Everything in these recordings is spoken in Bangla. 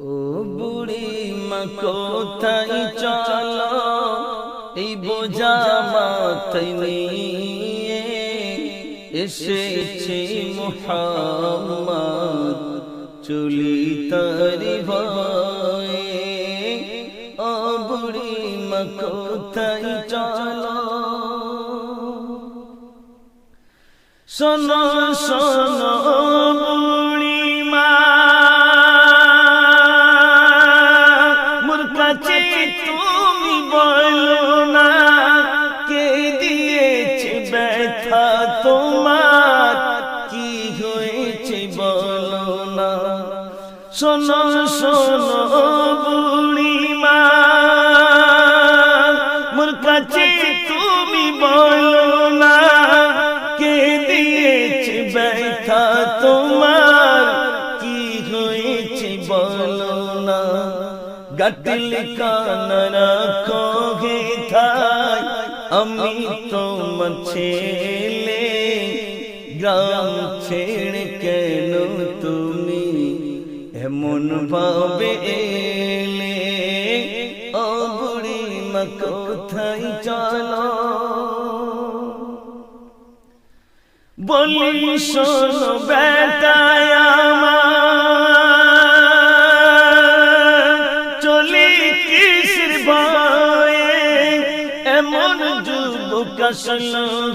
ও বুড়ি মা কোথায় চলো? এই বোঝা মাথায় নিয়ে এসেছে মোহাম্মদ। চলি তারি ভয়ে ও বুড়ি মা কোথায় চলো? শোনো শোনো শোনো শোনো বুড়ি মা মোর কাছে তুমি বলো না, কে দিয়েছে ব্যথা তোমার? কি হয়েছে বলো না? গাটিল কানরা কহে থাই আমি তোমার ছেলে, গ্রাম ছেড়ে কেন তুমি এমন ভাবে এলে, ও বুড়ি মা কোথায় চলো? বলি শোনো বেটায় চলি কিসের ভয়ে, এমন যুবক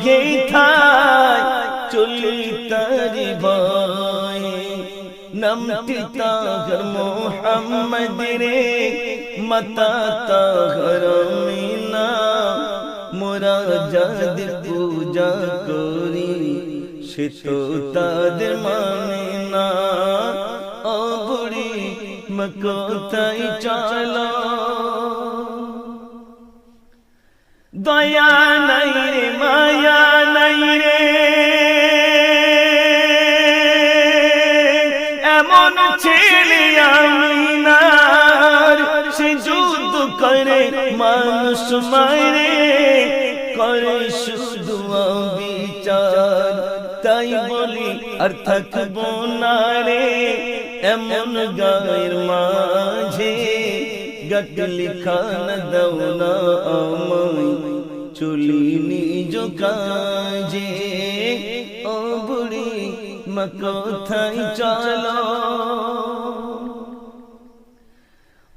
হে থাই, চলি তারি ভয়ে। নামটি তাগর মোহাম্মদ রে তাগর মিনা মোরা পূজা করি সে তাদের মানে না ও বুড়ি দয়া নাই রে মায়া নাই রে এমন ছেলে সে যুদ্ধ করে মানুষ মারে করে শুধু বিচার তাই বলি আর থাকব না রে, এমন গায়ের মাঝে। গটলি খান দাও না আমায়, চলি নিজ কাজে। মা কোথায় চলো।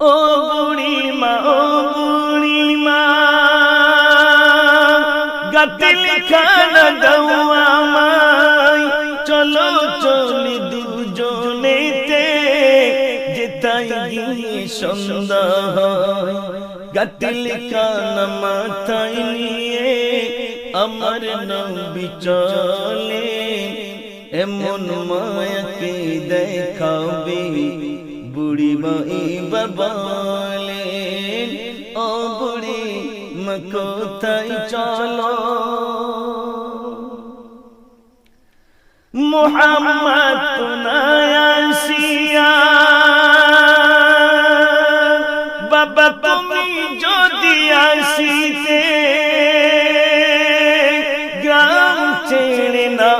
ও বুড়ি মা ও বুড়ি মা গাতিল খানা দাও আমায়। চলো চলি দুজনেতে যেতাই গিয়ে সন্ধ্যা হয়। গাতিল খানা মাথায় নিয়ে, আমার নবী চলে। এমন মায়াকে দেখাবে, বুড়ি মাই বাবালে, ও বুড়ি কোথায় চলো। মোহাম্মদ তুনায়াসিয়া বাবা তুমি যদি আসিতে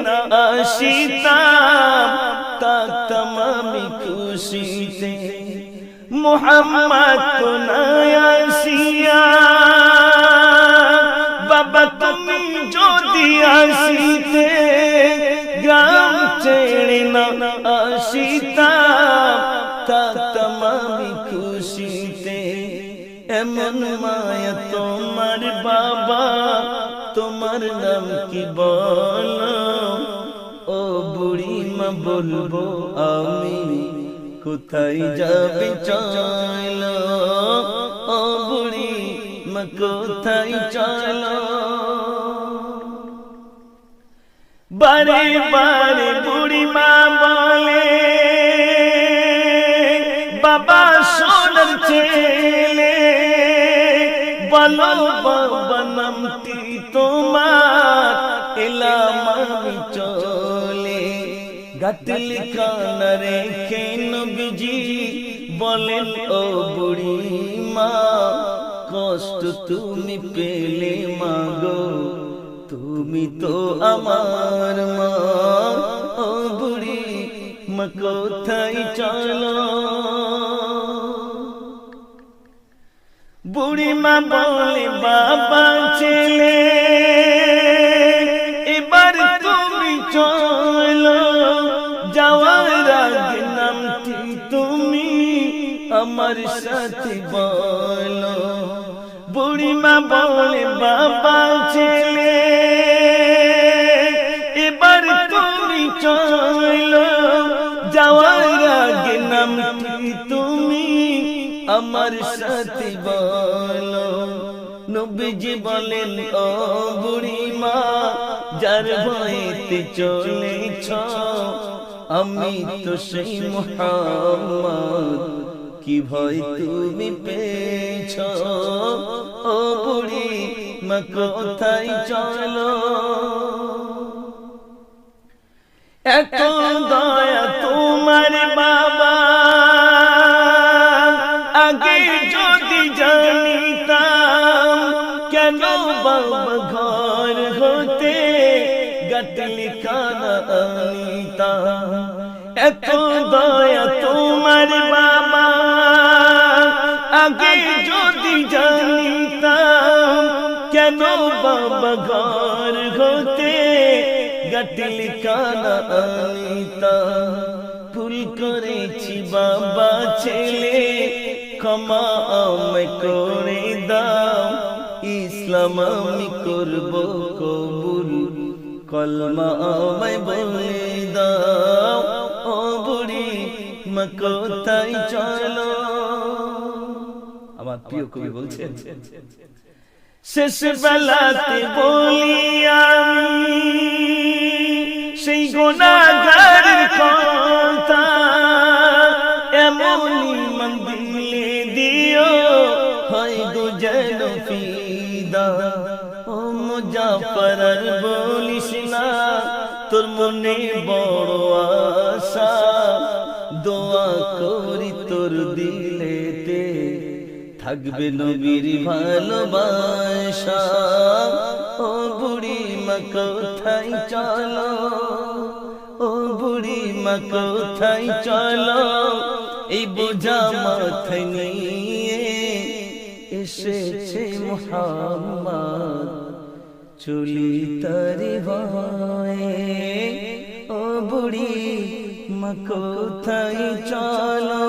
না খুশিতে। মোহাম্মদ তুনায়াসিয়া বাবা তুমি যদি আসিতে গ্রাম ছেড়ে না আসিতাম খুশিতে। এমন মায়া তোমার বাবা, তোমার নাম কি বলো? বলব, আমি কোথায় যাবে চলো? ও বুড়ি কোথায় চলো? বারে বারে বুড়ি মা বলে, বাবা সোনার ছেলে, বলো বাবা নামটি তোমার, এলাম চলে। কাতিল কানরে রেখে নবীজি বলেন ও বুড়ি মা কষ্ট তুমি পেলে মাগো তুমি তো আমার মা ও বুড়ি মা কোথায় চলো বুড়ি মা বলে বাবা ছেলে আমার সাথে বলো। বুড়িমা বলে, বাবা, ছেলে, এবার তুমি চলো। যাওয়ার আগে নামটি তুমি আমার সাথে বলো। নবীজি বলেন, ও বুড়িমা, যার ভয়েতে চলেছ, আমি তো সেই মোহাম্মদ। কি ভয় তুমি পেয়েছ? ও বুড়ি, মা কোথায় চলো? এত দয়া তোমার বাবা। আগে যদি জানিতাম কেন বাবা ঘর হতে খানা আনিতাম। এত দয়া তোমার বাবা। আগে যদি জানিতাম, কেন বাবা ঘর হতে গটল কানা ভুল করেছি বাবা ছেলে, ক্ষমা আমায় করে দাও। ইসলাম আমি করব কবুল, কলমা আমায় বলে দাও। ও বুড়ি, মা কোথায় চলো? আমার প্রিয় কবি বলছেন। শেষ বেলাতে বলি আমি সেই গোনাগার কথা এমনই মন্দিলে দিও হয় দু যেন ফিদা। ও মুজাফর বলিস না তোর মনে বড় আশা। দোয়া করি তোর দিলেতে থাকবে নবীর ভালোবাসা। ও বুড়ি মা কোথায় চলো? ও বুড়ি মা কোথায় চলো? এই বোঝা মাথায় নিয়ে এসেছে মোহাম্মদ। চলি তারি ভয়ে ও বুড়ি মা কোথায় চলো?